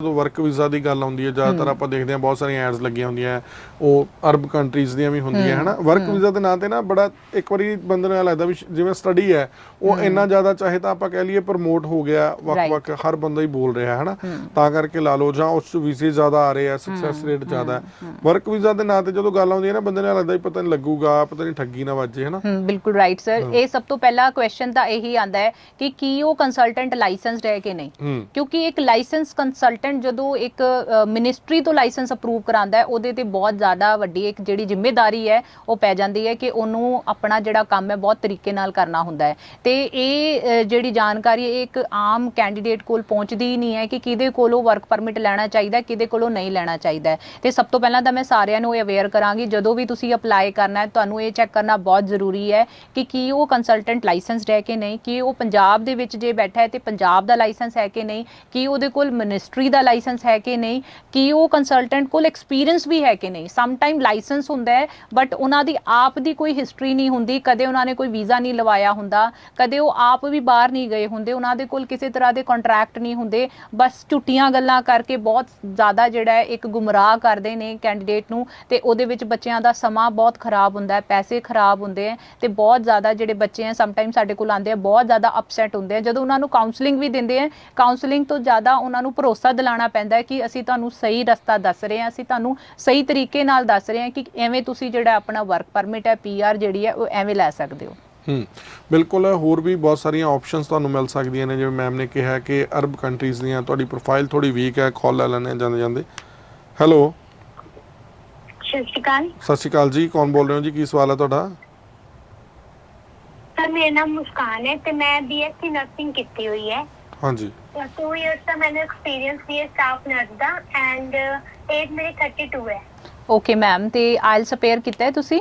ਜਦੋਂ work visa ਦੀ ਗੱਲ ਆਉਂਦੀ ਹੈ ਜ਼ਿਆਦਾਤਰ ਆਪਾਂ ਦੇਖਦੇ ਹਾਂ ਬਹੁਤ ਸਾਰੀਆਂ ਐਡਸ ਲੱਗੀਆਂ ਹੁੰਦੀਆਂ ਹੈ, ਉਹ ਅਰਬ ਕੰਟਰੀਜ਼ ਦੀਆਂ ਵੀ ਹੁੰਦੀਆਂ ਹੈ। ਹਨਾ? ਵਰਕ ਵੀਜ਼ਾ ਦੇ ਨਾਂ ਤੇ ਨਾ ਬੜਾ ਇੱਕ ਵਾਰੀ ਬੰਦੇ ਨੂੰ ਲੱਗਦਾ ਵੀ ਜਿਵੇਂ ਸਟੱਡੀ ਹੈ ਉਹ ਇੰਨਾ ਜ਼ਿਆਦਾ ਚਾਹੇ ਤਾਂ ਆਪਾਂ ਕਹਿ ਲਈਏ ਪ੍ਰਮੋਟ ਹੋ ਗਿਆ ਵੱਖ-ਵੱਖ ਹਰ ਬੰਦਾ ਹੀ ਬੋਲ ਰਿਹਾ ਹੈ। ਹਨਾ ਤਾਂ ਕਰਕੇ ਲਾ ਲਓ ਜਾਂ ਉਸ ਵੀਜ਼ੇ ਜ਼ਿਆਦਾ ਆ ਰਹੇ ਆ ਸਕਸੈਸ ਰੇਟ ਜ਼ਿਆਦਾ ਹੈ। ਵਰਕ ਵੀਜ਼ਾ ਦੇ ਨਾਂ ਤੇ ਜਦੋਂ ਗੱਲ ਆਉਂਦੀ ਹੈ ਨਾ ਬੰਦੇ ਨੂੰ ਲੱਗਦਾ ਵੀ ਪਤਾ ਨਹੀਂ ਲੱਗੂਗਾ ਪਤਾ ਨਹੀਂ ਠੱਗੀ ਨਾ ਵੱਜੇ ਹਨਾ? ਬਿਲਕੁਲ ਰਾਈਟ ਸਰ ਇਹ ਸਭ ਤੋਂ ਪਹਿਲਾ ਕੁਐਸਚਨ ਤਾਂ ਇਹੀ ਆਂਦਾ ਹੈ ਕਿ ਕੀ ਉਹ ਕੰਸਲਟੈਂਟ ਲਾਇਸੈਂਸਡ ਹੈ ਕਿ ਨਹੀਂ? ਹੂੰ। ਕਿਉਂਕਿ ਇੱਕ ਲਾਇਸੈਂਸ ਕੰਸਲਟੈਂਟ ਜਦੋਂ ਇੱਕ ਮਿਨਿਸਟਰੀ ਤੋਂ ਲਾਇਸੈਂਸ ਅਪਰੂਵ ਕਰਾਂਦਾ ਹੈ, ਉਹਦੇ ਤੇ ਬਹੁਤ ਜ਼ਿਆਦਾ ਵੱਡੀ ਇੱਕ ਜਿਹੜੀ ਜ਼ਿੰਮੇਵਾਰੀ ਹੈ, ਉਹ ਪੈ ਜਾਂਦੀ ਹੈ ਕਿ ਉਹਨੂੰ ਆਪਣਾ ਜਿਹੜਾ ਕੰਮ ਹੈ, ਬਹੁਤ ਤਰੀਕੇ ਨਾਲ ਕਰਨਾ ਹੁੰਦਾ ਹੈ। ਤੇ ਇਹ ਜਿਹੜੀ ਜਾਣਕਾਰੀ ਇਹ ਇੱਕ ਆਮ ਕੈਂਡੀਡੇਟ ਕੋਲ ਪਹੁੰਚਦੀ ਹੀ ਨਹੀਂ ਹੈ ਕਿ ਕਿਹਦੇ ਕੋਲੋਂ ਵਰਕ ਪਰਮਿਟ ਲੈਣਾ ਚਾਹੀਦਾ ਕਿਹਦੇ ਕੋਲੋਂ ਨਹੀਂ ਲੈਣਾ ਚਾਹੀਦਾ ਹੈ। ਤੇ ਸਭ ਤੋਂ ਪਹਿਲਾਂ ਤਾਂ ਮੈਂ ਸਾਰਿਆਂ ਨੂੰ ਅਵੇਅਰ ਕਰਾਂਗੀ, ਜਦੋਂ ਵੀ ਤੁਸੀਂ ਅਪਲਾਈ ਕਰਨਾ ਹੈ, ਤੁਹਾਨੂੰ ਇਹ ਚੈੱਕ ਕਰਨਾ ਬਹੁਤ ਜ਼ਰੂਰੀ ਹੈ ਕਿ ਕੀ ਉਹ ਕੰਸਲਟੈਂਟ ਲਾਇਸੈਂਸਡ ਹੈ ਕਿ ਨਹੀਂ, ਕੀ ਉਹ ਪੰਜਾਬ ਦੇ ਵਿੱਚ ਜੇ ਬੈਠਾ ਹੈ ਤੇ ਪੰਜਾਬ ਦਾ ਲਾਇਸੈਂਸ ਹੈ ਕਿ ਨਹੀਂ, ਕੀ ਉਹਦੇ ਕੋਲ ਮਿਨਿਸਟਰੀ ਦਾ ਲਾਇਸੈਂਸ ਹੈ ਕਿ ਨਹੀਂ, ਕੀ ਉਹ ਕੰਸਲਟੈਂਟ ਕੋਲ ਐਕਸਪੀਰੀਅੰਸ ਵੀ ਹੈ ਕਿ ਨਹੀਂ? ਸਮ ਟਾਈਮ ਲਾਇਸੈਂਸ ਹੁੰਦਾ ਹੈ ਬਟ ਉਹਨਾਂ ਦੀ ਆਪ ਦੀ ਕੋਈ ਹਿਸਟਰੀ ਨਹੀਂ ਹੁੰਦੀ, ਕਦੇ ਉਹਨਾਂ ਨੇ ਕੋਈ ਵੀਜ਼ਾ ਨਹੀਂ ਲਵਾਇਆ ਹੁੰਦਾ, ਕਦੇ ਉਹ ਆਪ ਵੀ ਬਾਹਰ ਨਹੀਂ ਗਏ ਹੁੰਦੇ, ਉਹਨਾਂ ਦੇ ਕੋਲ ਕਿਸੇ ਤਰ੍ਹਾਂ ਦੇ ਕੰਟਰੈਕਟ ਨਹੀਂ ਹੁੰਦੇ, ਬਸ ਝੁੱਟੀਆਂ ਗੱਲਾਂ ਕਰਕੇ ਬਹੁਤ ਜ਼ਿਆਦਾ ਜਿਹੜਾ ਹੈ, ਇੱਕ ਗੁੰਮਰਾਹ ਕਰਦੇ ਨੇ ਕੈਂਡੀਡੇਟ ਨੂੰ, ਤੇ ਉਹਦੇ ਵਿੱਚ ਬੱਚਿਆਂ ਦਾ ਸਮਾਂ ਬਹੁਤ ਖਰਾਬ ਹੁੰਦਾ ਹੈ, ਪੈਸੇ ਖਰਾਬ ਹੁੰਦੇ ਆ ਤੇ ਬਹੁਤ ਜ਼ਿਆਦਾ ਜਿਹੜੇ ਬੱਚੇ ਆ ਸਮ ਟਾਈਮ ਸਾਡੇ ਕੋਲ ਆਉਂਦੇ ਆ ਬਹੁਤ ਜ਼ਿਆਦਾ ਅਪਸੈਟ ਹੁੰਦੇ ਆ ਜਦੋਂ ਉਹਨਾਂ ਨੂੰ ਕਾਉਂਸਲਿੰਗ ਵੀ ਦਿੰਦੇ ਆ ਕਾਉਂਸਲਿੰਗ ਤੋਂ ਜ਼ਿਆਦਾ ਉਹਨਾਂ ਨੂੰ ਭਰੋਸਾ ਦਿਲਾਣਾ ਪੈਂਦਾ ਹੈ ਕਿ ਅਸੀਂ ਤੁਹਾਨੂੰ ਸਹੀ ਰਸਤਾ ਦੱਸ ਰਹੇ ਹਾਂ ਅਸੀਂ ਤੁਹਾਨੂੰ ਸਹੀ ਤਰੀਕੇ ਨਾਲ ਦੱਸ ਰਹੇ ਹਾਂ ਕਿ ਐਵੇਂ ਤੁਸੀਂ ਜਿਹੜਾ ਆਪਣਾ ਵਰਕ ਪਰਮਿਟ ਹੈ ਪੀਆਰ ਜਿਹੜੀ ਹੈ ਉਹ ਐਵੇਂ ਲੈ ਸਕਦੇ ਹੋ। ਹੂੰ ਬਿਲਕੁਲ ਹੋਰ ਵੀ ਬਹੁਤ ਸਾਰੀਆਂ ਆਪਸ਼ਨਸ ਤੁਹਾਨੂੰ ਮਿਲ ਸਕਦੀਆਂ ਨੇ। ਜਿਵੇਂ ਮੈਮ ਨੇ ਕਿਹਾ ਕਿ ਅਰਬ ਕੰਟਰੀਜ਼ ਦੀਆਂ ਤੁਹਾਡੀ ਪ੍ਰੋਫਾਈਲ ਥੋੜੀ ਵੀਕ ਹੈ ਕਾਲ ਲੈ ਲੈਣੇ ਜਾਂਦੇ ਜਾਂਦੇ। ਹੈਲੋ ਸਤਿ ਸ਼੍ਰੀ ਅਕਾਲ। ਸਤਿ ਸ਼੍ਰੀ ਅਕਾਲ ਜੀ ਕੌਣ ਬੋਲ ਰਹੇ ਹੋ ਜੀ? ਕੀ ਸਵਾਲ ਹੈ ਤੁਹਾਡਾ? ਸਰ ਮੇਰਾ ਨਾਮ ਮੁਸਕਾਨ ਹੈ ਤੇ ਮੈਂ ਬੀਐਸਸੀ ਨਰਸਿੰਗ ਕੀਤੀ ਹੋਈ ਹੈ। ਹਾਂਜੀ। 2 ਇਅਰਸ ਦਾ ਐਂਡ ਏਜ ਮੇਰੀ 32 ਹੈ ਓਕੇ ਮੈਮ ਤੇ ਆਇਲਸ ਅਪੇਅਰ ਕੀਤਾ ਹੈ ਤੁਸੀਂ?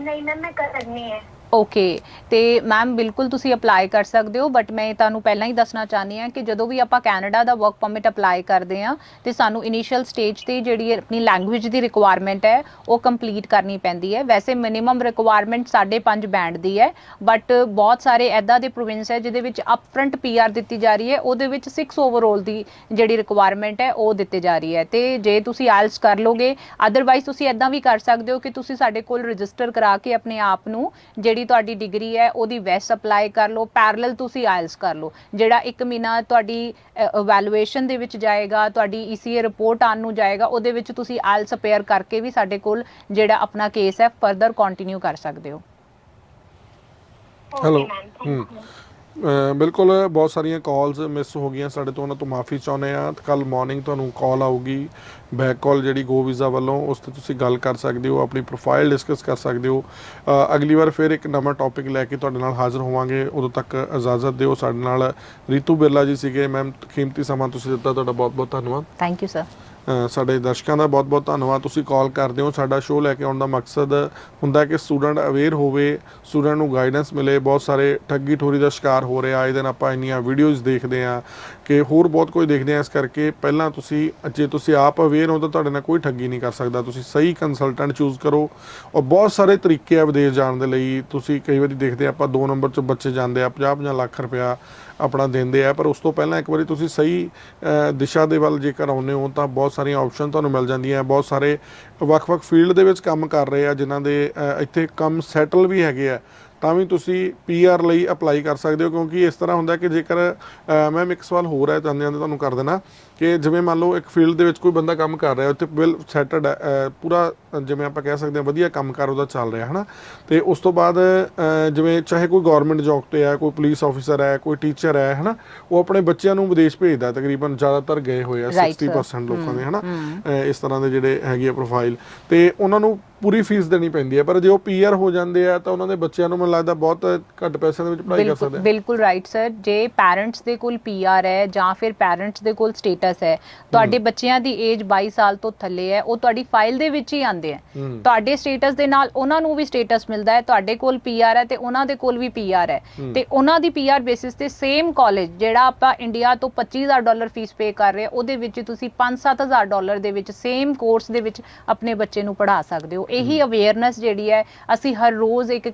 ਨਹੀਂ ਮੈਮ ਮੈਂ ਕਰਨੀ ਹੈ ਓਕੇ ਤੇ ਮੈਮ ਬਿਲਕੁਲ ਤੁਸੀਂ ਅਪਲਾਈ ਕਰ ਸਕਦੇ ਹੋ ਬਟ ਮੈਂ ਤੁਹਾਨੂੰ ਪਹਿਲਾਂ ਹੀ ਦੱਸਣਾ ਚਾਹਨੀ ਹਾਂ ਕਿ ਜਦੋਂ ਵੀ ਆਪਾਂ ਕੈਨੇਡਾ ਦਾ ਵਰਕ ਪਰਮਿਟ ਅਪਲਾਈ ਕਰਦੇ ਹਾਂ, ਤੇ ਸਾਨੂੰ ਇਨੀਸ਼ੀਅਲ ਸਟੇਜ ਤੇ ਜਿਹੜੀ ਆਪਣੀ ਲੈਂਗੁਏਜ ਦੀ ਰਿਕੁਆਇਰਮੈਂਟ ਹੈ, ਉਹ ਕੰਪਲੀਟ ਕਰਨੀ ਪੈਂਦੀ ਹੈ। ਵੈਸੇ ਮਿਨੀਮਮ ਰਿਕੁਆਇਰਮੈਂਟ 5.5 ਬੈਂਡ ਦੀ ਹੈ ਬਟ ਬਹੁਤ ਸਾਰੇ ਐਦਾਂ ਦੇ ਪ੍ਰੋਵਿੰਸ ਹੈ ਜਿਹਦੇ ਵਿੱਚ ਅਪਫਰੰਟ ਪੀਆਰ ਦਿੱਤੀ ਜਾ ਰਹੀ ਹੈ, ਉਹਦੇ ਵਿੱਚ 6 ਓਵਰਆਲ ਦੀ ਜਿਹੜੀ ਰਿਕੁਆਇਰਮੈਂਟ ਹੈ, ਉਹ ਦਿੱਤੀ ਜਾ ਰਹੀ ਹੈ। ਤੇ ਜੇ ਤੁਸੀਂ ਆਇਲਸ ਕਰ ਲੋਗੇ ਅਦਰਵਾਈਜ਼ ਤੁਸੀਂ ਐਦਾਂ ਵੀ ਕਰ ਸਕਦੇ ਹੋ ਕਿ ਤੁਸੀਂ ਸਾਡੇ ਕੋਲ ਰਜਿਸਟਰ ਕਰਾ ਕੇ ਆਪਣੇ ਆਪ ਨੂੰ ਜਿਹੜੀ ਤੁਹਾਡੀ ਡਿਗਰੀ ਹੈ ਉਹਦੀ ਵੈਸ ਅਪਲਾਈ ਕਰ ਲਓ ਪੈਰਲਲ ਤੁਸੀਂ ਆਇਲਸ ਕਰ ਲਓ ਜਿਹੜਾ 1 ਮਹੀਨਾ ਤੁਹਾਡੀ ਇਵੈਲੂਏਸ਼ਨ ਦੇ ਵਿੱਚ ਜਾਏਗਾ ਤੁਹਾਡੀ ਈਸੀਏ ਰਿਪੋਰਟ ਆਉਣ ਨੂੰ ਜਾਏਗਾ ਉਹਦੇ ਵਿੱਚ ਤੁਸੀਂ ਆਇਲਸ ਅਪੇਅਰ ਕਰਕੇ ਵੀ ਸਾਡੇ ਕੋਲ ਜਿਹੜਾ ਆਪਣਾ ਕੇਸ ਹੈ ਫਰਦਰ ਕੰਟੀਨਿਊ ਕਰ ਸਕਦੇ ਹੋ। ਹੈਲੋ ਬਿਲਕੁਲ ਬਹੁਤ ਸਾਰੀਆਂ ਕਾਲਸ ਮਿਸ ਹੋ ਗਈਆਂ, ਸਾਡੇ ਤੋਂ ਉਹਨਾਂ ਤੋਂ ਮਾਫੀ ਚਾਹੁੰਦੇ ਆ ਕੱਲ ਮਾਰਨਿੰਗ ਤੁਹਾਨੂੰ ਕਾਲ ਆਊਗੀ ਬੈਕ ਕਾਲ ਜਿਹੜੀ ਗੋ ਵੀਜ਼ਾ ਵੱਲੋਂ, ਉਸ ਤੇ ਤੁਸੀਂ ਗੱਲ ਕਰ ਸਕਦੇ ਹੋ, ਆਪਣੀ ਪ੍ਰੋਫਾਈਲ ਡਿਸਕਸ ਕਰ ਸਕਦੇ ਹੋ। ਅਗਲੀ ਵਾਰ ਫਿਰ ਇੱਕ ਨਵਾਂ ਟੌਪਿਕ ਲੈ ਕੇ ਤੁਹਾਡੇ ਨਾਲ ਹਾਜ਼ਰ ਹੋਵਾਂਗੇ, ਉਦੋਂ ਤੱਕ ਇਜਾਜ਼ਤ ਦਿਓ। ਸਾਡੇ ਨਾਲ ਰੀਤੂ ਬਿਰਲਾ ਜੀ ਸੀਗੇ। ਮੈਮ ਕੀਮਤੀ ਸਮਾਂ ਤੁਸੀਂ ਦਿੱਤਾ, ਤੁਹਾਡਾ ਬਹੁਤ ਬਹੁਤ ਧੰਨਵਾਦ। ਥੈਂਕ ਯੂ ਸਰ ਸਾਡੇ ਦਰਸ਼ਕਾਂ ਦਾ ਬਹੁਤ-ਬਹੁਤ ਧੰਨਵਾਦ। ਤੁਸੀਂ ਕਾਲ ਕਰਦੇ ਹੋ, ਸਾਡਾ ਸ਼ੋਅ ਲੈ ਕੇ ਆਉਣ ਦਾ ਮਕਸਦ ਹੁੰਦਾ ਕਿ ਸਟੂਡੈਂਟ ਅਵੇਅਰ ਹੋਵੇ ਸਟੂਡੈਂਟ ਨੂੰ ਗਾਈਡੈਂਸ ਮਿਲੇ। ਬਹੁਤ ਸਾਰੇ ਠੱਗੀ ਠੋਰੀ ਦਾ ਸ਼ਿਕਾਰ ਹੋ ਰਿਹਾ। ਆਏ ਦਿਨ ਆਪਾਂ ਇੰਨੀਆਂ ਵੀਡੀਓਜ਼ ਦੇਖਦੇ ਆ ਕਿ ਹੋਰ ਬਹੁਤ ਕੁਝ ਦੇਖਦੇ ਆ ਇਸ ਕਰਕੇ ਪਹਿਲਾਂ ਤੁਸੀਂ, ਜੇ ਤੁਸੀਂ ਆਪ ਅਵੇਅਰ ਹੋ ਤਾਂ ਤੁਹਾਡੇ ਨਾਲ ਕੋਈ ਠੱਗੀ ਨਹੀਂ ਕਰ ਸਕਦਾ। ਤੁਸੀਂ ਸਹੀ ਕੰਸਲਟੈਂਟ ਚੂਜ਼ ਕਰੋ। ਔਰ ਬਹੁਤ ਸਾਰੇ ਤਰੀਕੇ ਆ ਵਿਦੇਸ਼ ਜਾਣ ਦੇ ਲਈ। ਤੁਸੀਂ ਕਈ ਵਾਰੀ ਦੇਖਦੇ ਆਪਾਂ 2 ਨੰਬਰ 'ਚ ਬੱਚੇ ਜਾਂਦੇ ਆ 50-50 ਲੱਖ ਰੁਪਇਆ ਆਪਣਾ ਦਿੰਦੇ ਆ। ਪਰ ਉਸ ਤੋਂ ਪਹਿਲਾਂ ਇੱਕ ਵਾਰੀ ਤੁਸੀਂ ਸਹੀ ਦਿਸ਼ਾ ਦੇ ਵੱਲ ਜੇਕਰ ਆਉਂਦੇ ਹੋ ਤਾਂ ਬਹੁਤ ਸਾਰੀਆਂ ਆਪਸ਼ਨ ਤੁਹਾਨੂੰ ਮਿਲ ਜਾਂਦੀਆਂ ਬਹੁਤ ਸਾਰੇ ਵੱਖ-ਵੱਖ ਫੀਲਡ ਦੇ ਵਿੱਚ ਕੰਮ ਕਰ ਰਹੇ ਆ, ਜਿਨ੍ਹਾਂ ਦੇ ਇੱਥੇ ਕੰਮ ਸੈਟਲ ਵੀ ਹੈਗੇ ਆ। ਤਾਂ ਵੀ ਤੁਸੀਂ ਪੀਆਰ ਲਈ ਅਪਲਾਈ ਕਰ ਸਕਦੇ ਹੋ, ਕਿਉਂਕਿ ਇਸ ਤਰ੍ਹਾਂ ਹੁੰਦਾ ਕਿ ਜੇਕਰ ਮੈਮ ਇੱਕ ਸਵਾਲ ਹੋਰ ਹੈ ਜਾਂਦੇ ਜਾਂਦੇ ਤੁਹਾਨੂੰ ਕਰ ਦੇਣਾ ਕਿ ਜਿਵੇਂ ਮੰਨ ਲਓ ਇੱਕ ਫੀਲਡ ਦੇ ਵਿੱਚ ਕੋਈ ਬੰਦਾ ਕੰਮ ਕਰ ਰਿਹਾ, ਉੱਥੇ ਵੈਲ ਸੈਟਲਡ ਹੈ ਪੂਰਾ ਜਿਵੇਂ ਆਪਾਂ ਕਹਿ ਸਕਦੇ ਹਾਂ ਵਧੀਆ ਕੰਮ ਕਾਰ ਉਹਦਾ ਚੱਲ ਰਿਹਾ ਹਨਾ? ਤੇ ਉਸ ਤੋਂ ਬਾਅਦ ਜਿਵੇਂ ਚਾਹੇ ਕੋਈ ਗਵਰਨਮੈਂਟ ਜੌਬ ਤੇ ਹੈ ਕੋਈ ਪੁਲਿਸ ਆਫੀਸਰ ਹੈ ਕੋਈ ਟੀਚਰ ਹੈ ਹਨਾ? ਉਹ ਆਪਣੇ ਬੱਚਿਆਂ ਨੂੰ ਵਿਦੇਸ਼ ਭੇਜਦਾ ਤਕਰੀਬਨ ਜ਼ਿਆਦਾਤਰ ਗਏ ਹੋਏ ਆ Right, sir. 60% ਲੋਕਾਂ ਦੇ ਹਨਾ? ਇਸ ਤਰ੍ਹਾਂ ਦੇ ਜਿਹੜੇ ਹੈਗੇ ਆ ਪ੍ਰੋਫਾਈਲ ਤੇ ਉਹਨਾਂ ਨੂੰ ਪੂਰੀ ਫੀਸ ਦੇਣੀ ਪੈਂਦੀ ਹੈ ਪਰ ਜੇ ਉਹ ਪੀਆਰ ਹੋ ਜਾਂਦੇ ਆ ਤਾਂ ਉਹਨਾਂ ਦੇ ਬੱਚਿਆਂ ਨੂੰ ਮੈਨੂੰ ਲੱਗਦਾ ਬਹੁਤ ਘੱਟ ਪੈਸਿਆਂ ਦੇ ਵਿੱਚ ਪੜ੍ਹਾਈ ਕਰ ਸਕਦੇ ਆ। ਬਿਲਕੁਲ ਰਾਈਟ ਸਰ ਜੇ ਪੈਰੈਂਟਸ ਦੇ ਕੋਲ ਪੀਆਰ ਹੈ ਜਾਂ ਫਿਰ ਪੈਰੈਂਟਸ ਦੇ ਕੋਲ ਸਟੇਟਸ ਹੈ ਤੁਹਾਡੇ ਬੱਚਿਆਂ ਦੀ ਏਜ 22 ਸਾਲ ਤੋਂ ਥੱਲੇ ਹੈ ਉਹ ਤੁਹਾਡੀ ਫਾਈਲ ਦੇ ਵਿੱਚ ਹੀ ਆਂਦੇ ਜਾਂਦੇ ਆ। ਤੁਹਾਡੇ ਸਟੇਟਸ ਦੇ ਨਾਲ ਉਹਨਾਂ ਨੂੰ ਵੀ ਸਟੇਟਸ ਮਿਲਦਾ ਹੈ ਤੁਹਾਡੇ ਕੋਲ ਪੀਆਰ ਹੈ ਤੇ ਉਹਨਾਂ ਦੇ ਕੋਲ ਵੀ ਪੀਆਰ ਹੈ। ਤੇ ਉਹਨਾਂ ਦੀ ਪੀਆਰ ਬੇਸਿਸ ਤੇ ਸੇਮ ਕਾਲਜ ਜਿਹੜਾ ਆਪਾਂ ਇੰਡੀਆ ਤੋਂ 25000 ਡਾਲਰ ਫੀਸ ਪੇ ਕਰ ਰਹੇ ਉਹਦੇ ਵਿੱਚ ਤੁਸੀਂ 5-7000 ਡਾਲਰ ਦੇ ਵਿੱਚ ਸੇਮ ਕੋਰਸ ਦੇ ਵਿੱਚ ਆਪਣੇ ਬੱਚੇ ਨੂੰ ਪੜ੍ਹਾ ਸਕਦੇ ਹੋ। ਇਹੀ ਅਵੇਅਰਨੈਸ ਜਿਹੜੀ ਹੈ ਅਸੀਂ ਹਰ ਰੋਜ਼ ਇੱਕ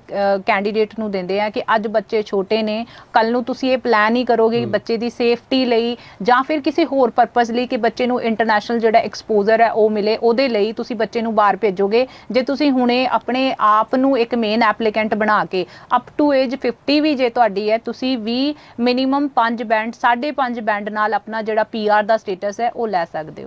ਕੈਂਡੀਡੇਟ ਨੂੰ ਦਿੰਦੇ ਆ ਕਿ ਅੱਜ ਬੱਚੇ ਛੋਟੇ ਨੇ ਕੱਲ ਨੂੰ ਤੁਸੀਂ ਇਹ ਪਲਾਨ ਹੀ ਕਰੋਗੇ ਬੱਚੇ ਦੀ ਸੇਫਟੀ ਲਈ ਜਾਂ ਫਿਰ ਕਿਸੇ ਹੋਰ ਪਰਪਸ ਲਈ ਕਿ ਬੱਚੇ ਨੂੰ ਇੰਟਰਨੈਸ਼ਨਲ ਜਿਹੜਾ ਐਕਸਪੋਜ਼ਰ ਹੈ ਉਹ ਮਿਲੇ ਉਹਦੇ ਲਈ ਤੁਸੀਂ ਬੱਚੇ ਨੂੰ ਬਾਹਰ ਭੇਜੋਗੇ? ਜੇ ਤੁਸੀਂ ਹੁਣੇ ਆਪਣੇ ਆਪ ਨੂੰ ਇੱਕ ਮੇਨ ਐਪਲੀਕੈਂਟ ਬਣਾ ਕੇ ਅਪ ਟੂ ਏਜ 50 ਵੀ ਜੇ ਤੁਹਾਡੀ ਹੈ, ਤੁਸੀਂ ਵੀ ਮਿਨੀਮਮ 5 ਬੈਂਡ 5.5 ਬੈਂਡ ਨਾਲ ਆਪਣਾ ਜਿਹੜਾ ਪੀਆਰ ਦਾ ਸਟੇਟਸ ਹੈ, ਉਹ ਲੈ ਸਕਦੇ ਹੋ।